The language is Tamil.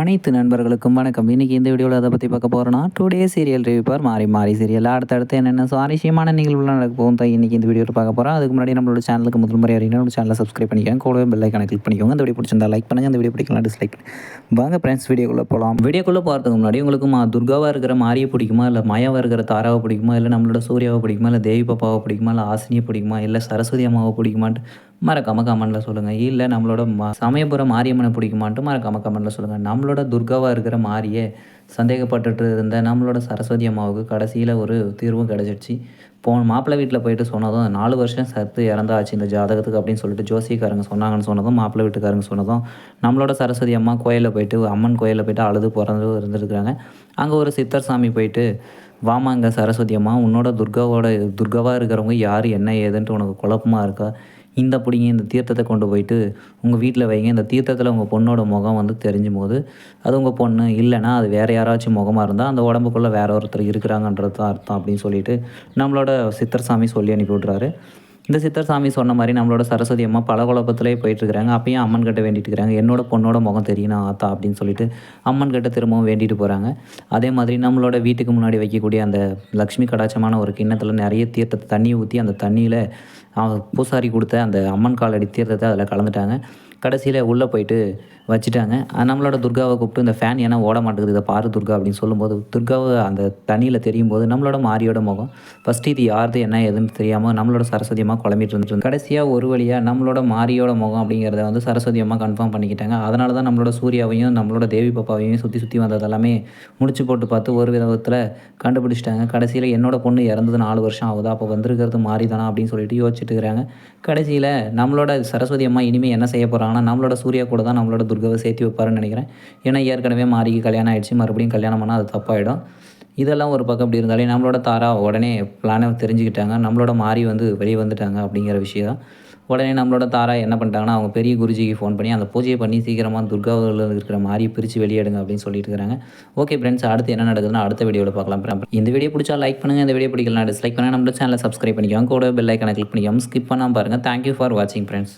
அனைத்து நண்பர்களுக்கும் வணக்கம். இன்றைக்கி இந்த வீடியோவில் அதை பற்றி பார்க்க போகிறோன்னா டூ டே சீரியல் ரிவ்யூப்பர் மாறி மாறி சீரியல் அடுத்தடுத்து என்னென்ன சுவாரஸ்யமான நிகழ்வுலாம் நடக்க போகும் தான் இன்றைக்கி இந்த வீடியோவில் பார்க்க போகிறோம் அதுக்கு முன்னாடி நம்மளோட சேனலுக்கு முதல் முறை அறிஞர் நம்ம சேனலை சப்ஸ்கிரைப் பண்ணிக்கோங்க. கூடவே பெல் ஐக்கான கிளிக் பண்ணிக்கோங்க. இந்த வீடியோ பிடிச்சிருந்தா லைக் பண்ணுங்கள் அந்த வீடியோ பிடிக்கலாம் டிஸ்லைக் வாங்க ஃப்ரெண்ட்ஸ் வீடியோக்குள்ளே போகலாம் வீடியோக்குள்ளே போகிறதுக்கு முன்னாடி உங்களுக்கு மா துர்காவாக இருக்கிற மாரியை பிடிக்குமா? இல்லை மாயாவாக இருக்கிற தாராவை பிடிக்குமா? இல்லை நம்மளோட சூர்யாவை பிடிக்குமா? இல்லை தேவி பாப்பாவை பிடிக்குமா? இல்லை ஆசினியை பிடிக்குமா? இல்லை சரஸ்வதி அம்மாவை பிடிக்குமான்ட்டு மறக்காம கமெண்ட்டில் சொல்லுங்கள் இல்லை நம்மளோட ம சமயபுரம் மாரியம்மனை பிடிக்குமான்ட்டு மறக்காம கமெண்ட்டில் சொல்லுங்கள் நம்மளோட துர்காவாக இருக்கிற மாரியே சந்தேகப்பட்டுட்டு இருந்த நம்மளோட சரஸ்வதி அம்மாவுக்கு கடைசியில் ஒரு தீர்வும் கிடச்சிடுச்சு போன மாப்பிள்ளை வீட்டில் போயிட்டு சொன்னதும் நாலு வருஷம் சத்து இறந்தாச்சு இந்த ஜாதகத்துக்கு அப்படின்னு சொல்லிட்டு ஜோசிக்காரங்க சொன்னாங்கன்னு சொன்னதும் மாப்பிள்ளை வீட்டுக்காரங்க சொன்னதும் நம்மளோட சரஸ்வதி அம்மா கோயிலில் போயிட்டு அம்மன் கோயிலில் போயிட்டு அழுது பிறந்து இருந்துருக்குறாங்க. அங்கே ஒரு சித்தர் சாமி போயிட்டு வாமாங்க சரஸ்வதி அம்மா உன்னோட துர்காவோட துர்காவாக இருக்கிறவங்க யார் என்ன ஏதுன்ட்டு உனக்கு குழப்பமாக இருக்கா? இந்த பிடிங்க இந்த தீர்த்தத்தை கொண்டு போயிட்டு உங்கள் வீட்டில் வைங்க. இந்த தீர்த்தத்தில் உங்கள் பொண்ணோட முகம் வந்து தெரிஞ்சும் போது அது உங்கள் பொண்ணு இல்லைனா அது வேறு யாராச்சும் முகமாக இருந்தால் அந்த உடம்புக்குள்ளே வேற ஒருத்தர் இருக்கிறாங்கன்றது தான் அர்த்தம் அப்படின்னு சொல்லிட்டு நம்மளோட சித்தர் சாமி சொல்லி அனுப்பி விட்றாரு இந்த சித்தர் சாமி சொன்ன மாதிரி நம்மளோட சரஸ்வதி அம்மா பல குழப்பத்திலே போயிட்டுருக்குறாங்க. அப்பயும் அம்மன் கிட்ட வேண்டிட்டு இருக்கிறாங்க என்னோட பொண்ணோட முகம் தெரியணும் ஆத்தா அப்படின்னு சொல்லிட்டு அம்மன் கிட்ட திரும்பவும் வேண்டிட்டு போகிறாங்க அதே மாதிரி நம்மளோட வீட்டுக்கு முன்னாடி வைக்கக்கூடிய அந்த லக்ஷ்மி கடாச்சமான ஒரு கிண்ணத்தில் நிறைய தீர்த்தத்தை தண்ணி ஊற்றி அந்த தண்ணியில் பூசாரி கொடுத்த அந்த அம்மன் காலடி தீர்த்தத்தை அதில் கலந்துட்டாங்க. கடைசியில் உள்ளே போயிட்டு வச்சுட்டாங்க. நம்மளோட துர்காவை கூப்பிட்டு இந்த ஃபேன் ஏன்னா ஓட மாட்டேங்குது இதை பாரு துர்கா அப்படின்னு சொல்லும்போது துர்காவை அந்த தண்ணியில் தெரியும் போது நம்மளோட மாரியோட முகம் ஃபஸ்ட்டு இது யாருது என்ன எதுன்னு தெரியாமல் நம்மளோட சரஸ்வதி அம்மா குழம்பிட்டு இருந்துட்டு கடைசியாக ஒரு வழியாக நம்மளோட மாரியோட முகம் அப்படிங்கிறத வந்து சரஸ்வதி அம்மா கன்ஃபார்ம் பண்ணிக்கிட்டாங்க. அதனால தான் நம்மளோட சூர்யாவையும் நம்மளோட தேவி பாப்பாவையும் சுற்றி சுற்றி வந்தது எல்லாமே முடிச்சு போட்டு பார்த்து ஒரு விதத்தில் கண்டுபிடிச்சிட்டாங்க. கடைசியில் என்னோட பொண்ணு இறந்தது நாலு வருஷம் ஆகுது அப்போ வந்திருக்கிறது மாறி தானா அப்படின்னு சொல்லிட்டு யோசிச்சுட்டு இருக்கிறாங்க. கடைசியில் நம்மளோட சரஸ்வதி அம்மா இனிமேல் என்ன செய்ய ஆனால் நம்மளோட சூர்யா கூட தான் நம்மளோட துர்காவை சேர்த்து வைப்பாருன்னு நினைக்கிறேன். ஏன்னா ஏற்கனவே மாறிக்கு கல்யாணம் ஆகிடுச்சு மறுபடியும் கல்யாணம் பண்ணால் அது தப்பாயிடும். இதெல்லாம் ஒரு பக்கம் அப்படி இருந்தாலே நம்மளோட தாரா உடனே பிளானை தெரிஞ்சுக்கிட்டாங்க. நம்மளோட மாறி வந்து வெளியே வந்துட்டாங்க அப்படிங்கிற விஷயம் உடனே நம்மளோட தாரா என்ன பண்ணிட்டாங்கன்னா அவங்க பெரிய குருஜிக்கு ஃபோன் பண்ணி அந்த பூஜையை பண்ணி சீக்கிரமாக துர்காவில் இருக்கிற மாதிரி பிரித்து வெளியேடுங்க அப்படின்னு சொல்லிட்டு இருக்கிறாங்க. ஓகே ஃப்ரெண்ட்ஸ் அடுத்து என்ன நடக்குதுன்னு அடுத்த வீடியோவில் பார்க்கலாம். இந்த வீடியோ பிடிச்சா லைக் பண்ணுங்கள் இந்த வீடியோ பிடிக்கலாம் டிஸ்லைக் பண்ணுங்கள் நம்மளோட சேனலை சப்ஸ்கிரைப் பண்ணிக்கோங்க. கூட பெல் ஐக்கனை கிளிக் பண்ணிக்கோங்க. ஸ்கிப் பண்ணாமல் பாருங்கள் தேங்க்யூ ஃபார் வாட்சிங் ஃப்ரெண்ட்ஸ்